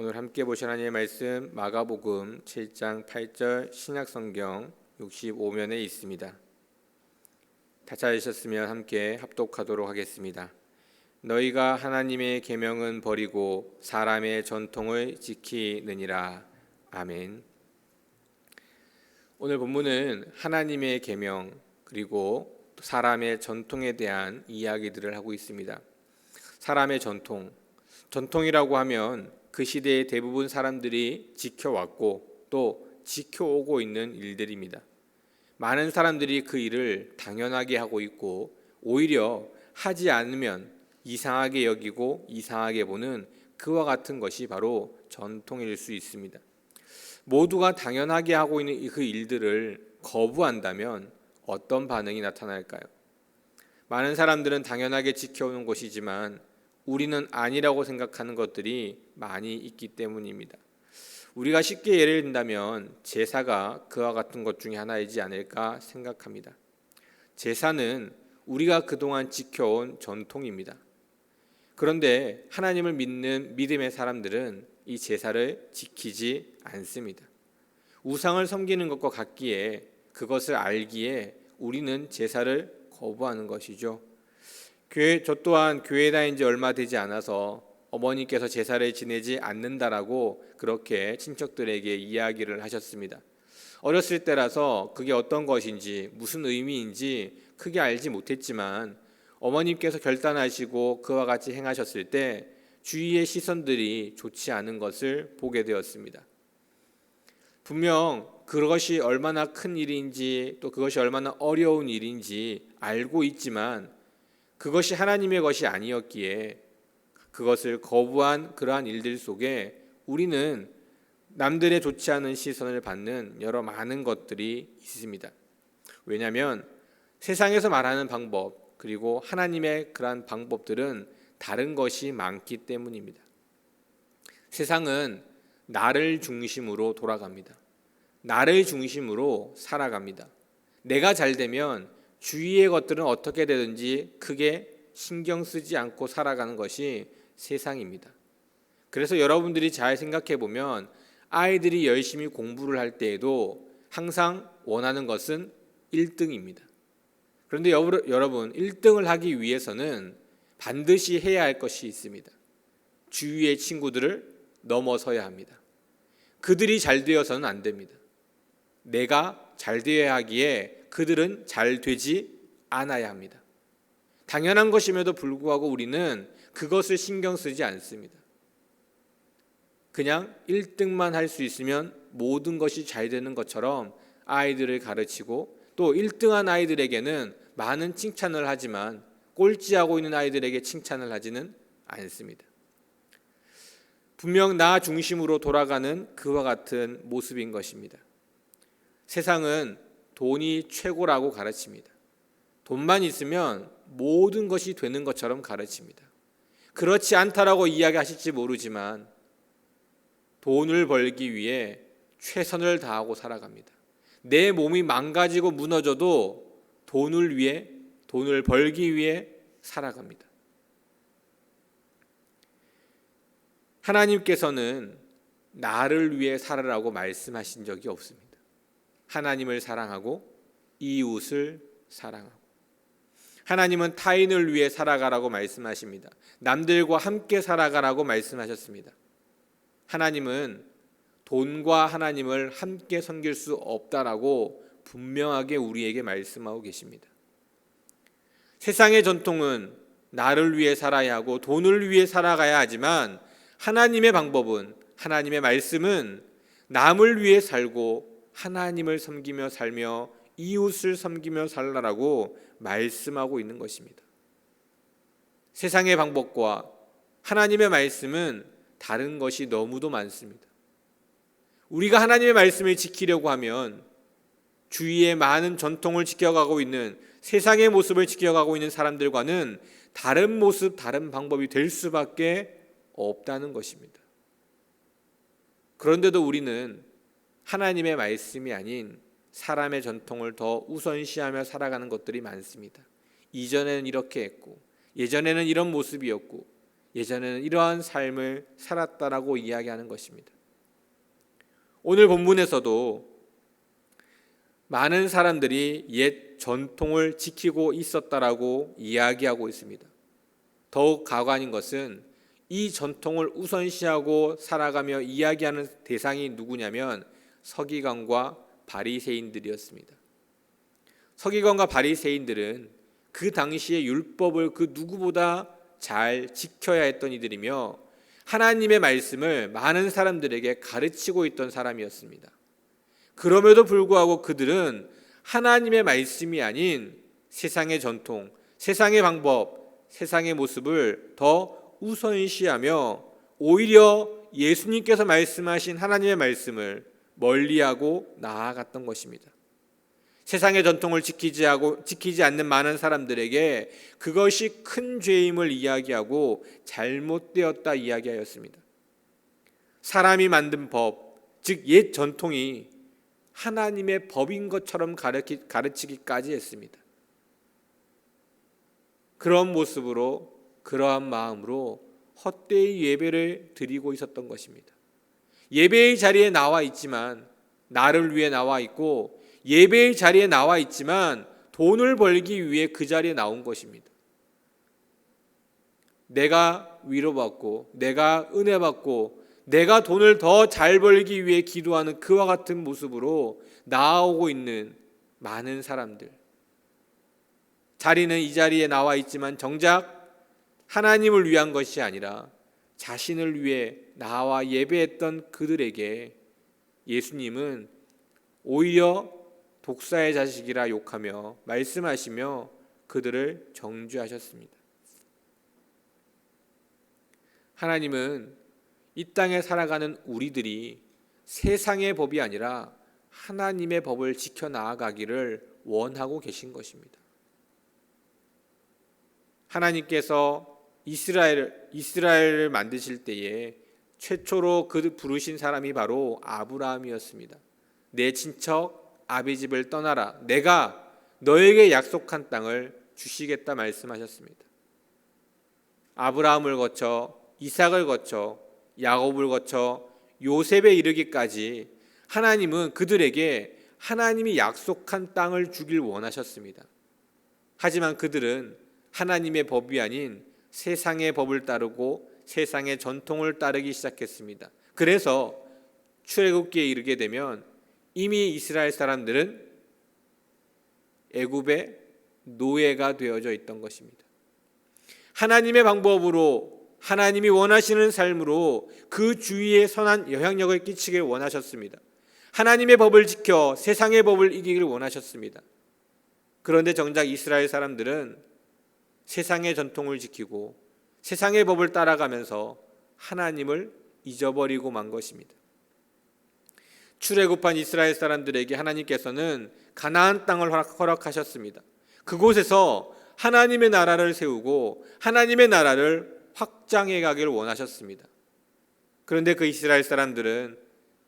오늘 함께 보실 하나님의 말씀 마가복음 7장 8절 신약성경 65면에 있습니다. 다 찾으셨으면 함께 합독하도록 하겠습니다. 너희가 하나님의 계명은 버리고 사람의 전통을 지키느니라. 아멘. 오늘 본문은 하나님의 계명 그리고 사람의 전통에 대한 이야기들을 하고 있습니다. 사람의 전통. 전통이라고 하면 그 시대의 대부분 사람들이 지켜왔고 또 지켜오고 있는 일들입니다. 많은 사람들이 그 일을 당연하게 하고 있고 오히려 하지 않으면 이상하게 여기고 이상하게 보는 그와 같은 것이 바로 전통일 수 있습니다. 모두가 당연하게 하고 있는 그 일들을 거부한다면 어떤 반응이 나타날까요? 많은 사람들은 당연하게 지켜오는 것이지만 우리는 아니라고 생각하는 것들이 많이 있기 때문입니다. 우리가 쉽게 예를 든다면 제사가 그와 같은 것 중에 하나이지 않을까 생각합니다. 제사는 우리가 그동안 지켜온 전통입니다. 그런데 하나님을 믿는 믿음의 사람들은 이 제사를 지키지 않습니다. 우상을 섬기는 것과 같기에 그것을 알기에 우리는 제사를 거부하는 것이죠. 교회 저 또한 교회 다닌 지 얼마 되지 않아서 어머니께서 제사를 지내지 않는다라고 그렇게 친척들에게 이야기를 하셨습니다. 어렸을 때라서 그게 어떤 것인지 무슨 의미인지 크게 알지 못했지만 어머님께서 결단하시고 그와 같이 행하셨을 때 주위의 시선들이 좋지 않은 것을 보게 되었습니다. 분명 그것이 얼마나 큰 일인지 또 그것이 얼마나 어려운 일인지 알고 있지만 그것이 하나님의 것이 아니었기에 그것을 거부한 그러한 일들 속에 우리는 남들의 좋지 않은 시선을 받는 여러 많은 것들이 있습니다. 왜냐하면 세상에서 말하는 방법 그리고 하나님의 그러한 방법들은 다른 것이 많기 때문입니다. 세상은 나를 중심으로 돌아갑니다. 나를 중심으로 살아갑니다. 내가 잘 되면 주위의 것들은 어떻게 되든지 크게 신경 쓰지 않고 살아가는 것이 세상입니다. 그래서 여러분들이 잘 생각해 보면 아이들이 열심히 공부를 할 때에도 항상 원하는 것은 1등입니다. 그런데 여러분, 1등을 하기 위해서는 반드시 해야 할 것이 있습니다. 주위의 친구들을 넘어서야 합니다. 그들이 잘 되어서는 안 됩니다. 내가 잘 되어야 하기에 그들은 잘 되지 않아야 합니다. 당연한 것임에도 불구하고 우리는 그것을 신경 쓰지 않습니다. 그냥 1등만 할 수 있으면 모든 것이 잘 되는 것처럼 아이들을 가르치고 또 1등한 아이들에게는 많은 칭찬을 하지만 꼴찌하고 있는 아이들에게 칭찬을 하지는 않습니다. 분명 나 중심으로 돌아가는 그와 같은 모습인 것입니다. 세상은 돈이 최고라고 가르칩니다. 돈만 있으면 모든 것이 되는 것처럼 가르칩니다. 그렇지 않다라고 이야기하실지 모르지만 돈을 벌기 위해 최선을 다하고 살아갑니다. 내 몸이 망가지고 무너져도 돈을 위해 돈을 벌기 위해 살아갑니다. 하나님께서는 나를 위해 살아라고 말씀하신 적이 없습니다. 하나님을 사랑하고 이웃을 사랑하고 하나님은 타인을 위해 살아가라고 말씀하십니다. 남들과 함께 살아가라고 말씀하셨습니다. 하나님은 돈과 하나님을 함께 섬길 수 없다라고 분명하게 우리에게 말씀하고 계십니다. 세상의 전통은 나를 위해 살아야 하고 돈을 위해 살아가야 하지만 하나님의 방법은 하나님의 말씀은 남을 위해 살고 하나님을 섬기며 살며 이웃을 섬기며 살라라고 말씀하고 있는 것입니다. 세상의 방법과 하나님의 말씀은 다른 것이 너무도 많습니다. 우리가 하나님의 말씀을 지키려고 하면 주위의 많은 전통을 지켜가고 있는 세상의 모습을 지켜가고 있는 사람들과는 다른 모습, 다른 방법이 될 수밖에 없다는 것입니다. 그런데도 우리는 하나님의 말씀이 아닌 사람의 전통을 더 우선시하며 살아가는 것들이 많습니다. 이전에는 이렇게 했고 예전에는 이런 모습이었고 예전에는 이러한 삶을 살았다라고 이야기하는 것입니다. 오늘 본문에서도 많은 사람들이 옛 전통을 지키고 있었다라고 이야기하고 있습니다. 더욱 가관인 것은 이 전통을 우선시하고 살아가며 이야기하는 대상이 누구냐면 서기관과 바리새인들이었습니다. 서기관과 바리새인들은 그 당시의 율법을 그 누구보다 잘 지켜야 했던 이들이며 하나님의 말씀을 많은 사람들에게 가르치고 있던 사람이었습니다. 그럼에도 불구하고 그들은 하나님의 말씀이 아닌 세상의 전통, 세상의 방법, 세상의 모습을 더 우선시하며 오히려 예수님께서 말씀하신 하나님의 말씀을 멀리하고 나아갔던 것입니다. 세상의 전통을 지키지 하고 지키지 않는 많은 사람들에게 그것이 큰 죄임을 이야기하고 잘못되었다 이야기하였습니다. 사람이 만든 법, 즉 옛 전통이 하나님의 법인 것처럼 가르치, 가르치기까지 했습니다. 그런 모습으로 그러한 마음으로 헛되이 예배를 드리고 있었던 것입니다. 예배의 자리에 나와 있지만 나를 위해 나와 있고 예배의 자리에 나와 있지만 돈을 벌기 위해 그 자리에 나온 것입니다. 내가 위로받고 내가 은혜 받고 내가 돈을 더 잘 벌기 위해 기도하는 그와 같은 모습으로 나아오고 있는 많은 사람들. 자리는 이 자리에 나와 있지만 정작 하나님을 위한 것이 아니라 자신을 위해 나와 예배했던 그들에게 예수님은 오히려 독사의 자식이라 욕하며 말씀하시며 그들을 정죄하셨습니다. 하나님은 이 땅에 살아가는 우리들이 세상의 법이 아니라 하나님의 법을 지켜 나아가기를 원하고 계신 것입니다. 하나님께서 이스라엘 이스라엘을 만드실 때에 최초로 그 부르신 사람이 바로 아브라함이었습니다. 내 친척 아비 집을 떠나라. 내가 너에게 약속한 땅을 주시겠다 말씀하셨습니다. 아브라함을 거쳐 이삭을 거쳐 야곱을 거쳐 요셉에 이르기까지 하나님은 그들에게 하나님이 약속한 땅을 주길 원하셨습니다. 하지만 그들은 하나님의 법이 아닌 세상의 법을 따르고 세상의 전통을 따르기 시작했습니다. 그래서 출애굽기에 이르게 되면 이미 이스라엘 사람들은 애굽의 노예가 되어져 있던 것입니다. 하나님의 방법으로 하나님이 원하시는 삶으로 그 주위에 선한 영향력을 끼치길 원하셨습니다. 하나님의 법을 지켜 세상의 법을 이기기를 원하셨습니다. 그런데 정작 이스라엘 사람들은 세상의 전통을 지키고 세상의 법을 따라가면서 하나님을 잊어버리고 만 것입니다. 출애굽한 이스라엘 사람들에게 하나님께서는 가나안 땅을 허락하셨습니다. 그곳에서 하나님의 나라를 세우고 하나님의 나라를 확장해 가기를 원하셨습니다. 그런데 그 이스라엘 사람들은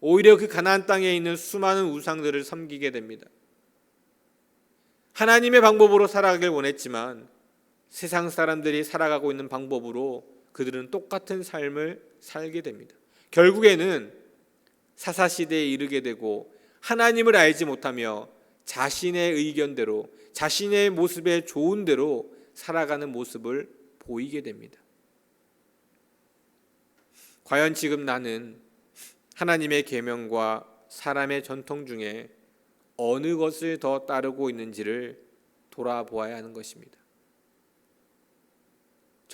오히려 그 가나안 땅에 있는 수많은 우상들을 섬기게 됩니다. 하나님의 방법으로 살아가길 원했지만 세상 사람들이 살아가고 있는 방법으로 그들은 똑같은 삶을 살게 됩니다. 결국에는 사사 시대에 이르게 되고 하나님을 알지 못하며 자신의 의견대로 자신의 모습에 좋은 대로 살아가는 모습을 보이게 됩니다. 과연 지금 나는 하나님의 계명과 사람의 전통 중에 어느 것을 더 따르고 있는지를 돌아보아야 하는 것입니다.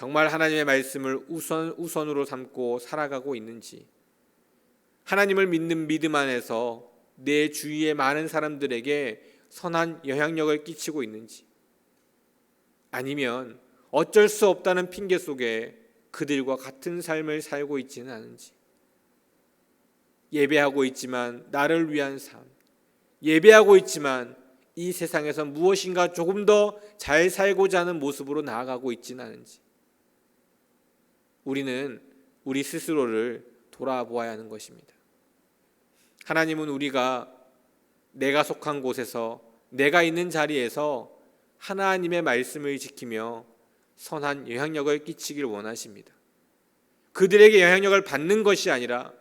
정말 하나님의 말씀을 우선 우선으로 삼고 살아가고 있는지 하나님을 믿는 믿음 안에서 내 주위의 많은 사람들에게 선한 영향력을 끼치고 있는지 아니면 어쩔 수 없다는 핑계 속에 그들과 같은 삶을 살고 있지는 않은지 예배하고 있지만 나를 위한 삶 예배하고 있지만 이 세상에서 무엇인가 조금 더 잘 살고자 하는 모습으로 나아가고 있지는 않은지 우리는 우리 스스로를 돌아보아야 하는 것입니다. 하나님은 우리가 내가 속한 곳에서 내가 있는 자리에서 하나님의 말씀을 지키며 선한 영향력을 끼치길 원하십니다. 그들에게 영향력을 받는 것이 아니라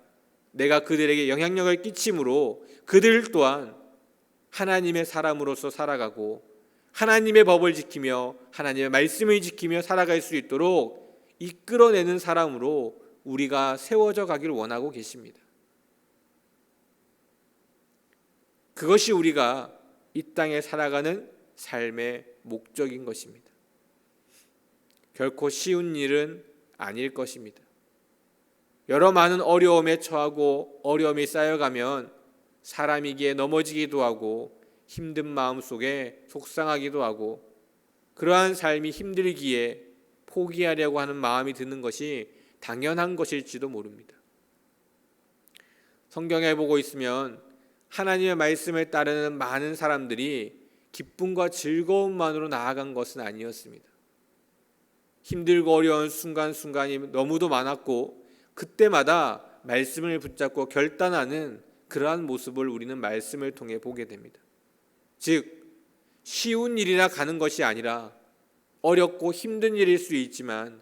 내가 그들에게 영향력을 끼침으로 그들 또한 하나님의 사람으로서 살아가고 하나님의 법을 지키며 하나님의 말씀을 지키며 살아갈 수 있도록 이끌어내는 사람으로 우리가 세워져 가기를 원하고 계십니다. 그것이 우리가 이 땅에 살아가는 삶의 목적인 것입니다. 결코 쉬운 일은 아닐 것입니다. 여러 많은 어려움에 처하고 어려움이 쌓여가면 사람이기에 넘어지기도 하고 힘든 마음 속에 속상하기도 하고 그러한 삶이 힘들기에 포기하려고 하는 마음이 드는 것이 당연한 것일지도 모릅니다. 성경에 보고 있으면 하나님의 말씀을 따르는 많은 사람들이 기쁨과 즐거움만으로 나아간 것은 아니었습니다. 힘들고 어려운 순간순간이 너무도 많았고 그때마다 말씀을 붙잡고 결단하는 그러한 모습을 우리는 말씀을 통해 보게 됩니다. 즉 쉬운 일이라 가는 것이 아니라 어렵고 힘든 일일 수 있지만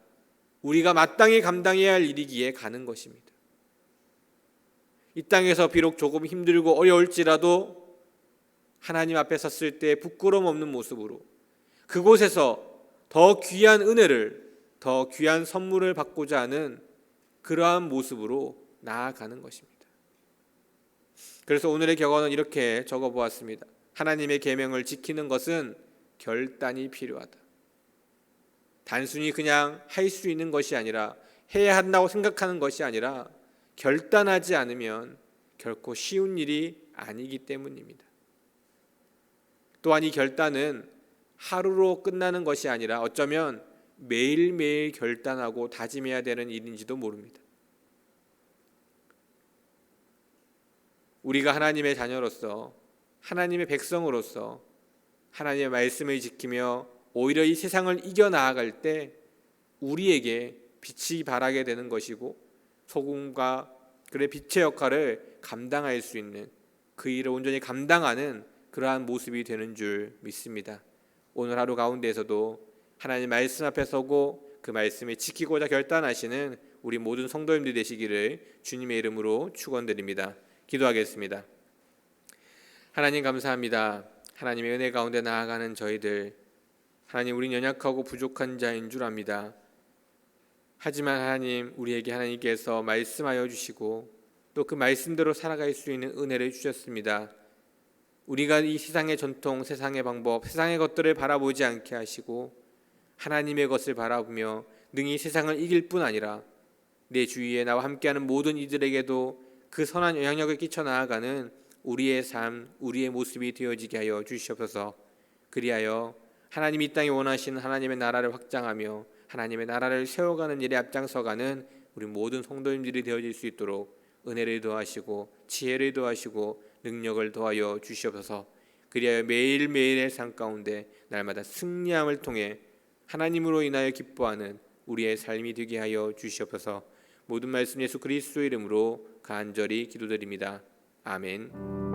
우리가 마땅히 감당해야 할 일이기에 가는 것입니다. 이 땅에서 비록 조금 힘들고 어려울지라도 하나님 앞에 섰을 때 부끄러움 없는 모습으로 그곳에서 더 귀한 은혜를 더 귀한 선물을 받고자 하는 그러한 모습으로 나아가는 것입니다. 그래서 오늘의 격언은 이렇게 적어 보았습니다. 하나님의 계명을 지키는 것은 결단이 필요하다. 단순히 그냥 할 수 있는 것이 아니라 해야 한다고 생각하는 것이 아니라 결단하지 않으면 결코 쉬운 일이 아니기 때문입니다. 또한 이 결단은 하루로 끝나는 것이 아니라 어쩌면 매일매일 결단하고 다짐해야 되는 일인지도 모릅니다. 우리가 하나님의 자녀로서 하나님의 백성으로서 하나님의 말씀을 지키며 오히려 이 세상을 이겨 나아갈 때 우리에게 빛이 발하게 되는 것이고 소금과 그의 빛의 역할을 감당할 수 있는 그 일을 온전히 감당하는 그러한 모습이 되는 줄 믿습니다. 오늘 하루 가운데에서도 하나님 말씀 앞에 서고 그 말씀을 지키고자 결단하시는 우리 모든 성도님들 되시기를 주님의 이름으로 축원드립니다. 기도하겠습니다. 하나님 감사합니다. 하나님의 은혜 가운데 나아가는 저희들 하나님 우린 연약하고 부족한 자인 줄 압니다. 하지만 하나님 우리에게 하나님께서 말씀하여 주시고 또 그 말씀대로 살아갈 수 있는 은혜를 주셨습니다. 우리가 이 세상의 전통, 세상의 방법, 세상의 것들을 바라보지 않게 하시고 하나님의 것을 바라보며 능히 세상을 이길 뿐 아니라 내 주위에 나와 함께하는 모든 이들에게도 그 선한 영향력을 끼쳐 나아가는 우리의 삶, 우리의 모습이 되어지게 하여 주시옵소서. 그리하여 하나님 이 땅에 원하시는 하나님의 나라를 확장하며 하나님의 나라를 세워가는 일에 앞장서가는 우리 모든 성도님들이 되어질 수 있도록 은혜를 더하시고 지혜를 더하시고 능력을 더하여 주시옵소서. 그리하여 매일매일의 삶 가운데 날마다 승리함을 통해 하나님으로 인하여 기뻐하는 우리의 삶이 되게 하여 주시옵소서. 모든 말씀 예수 그리스도 이름으로 간절히 기도드립니다. 아멘.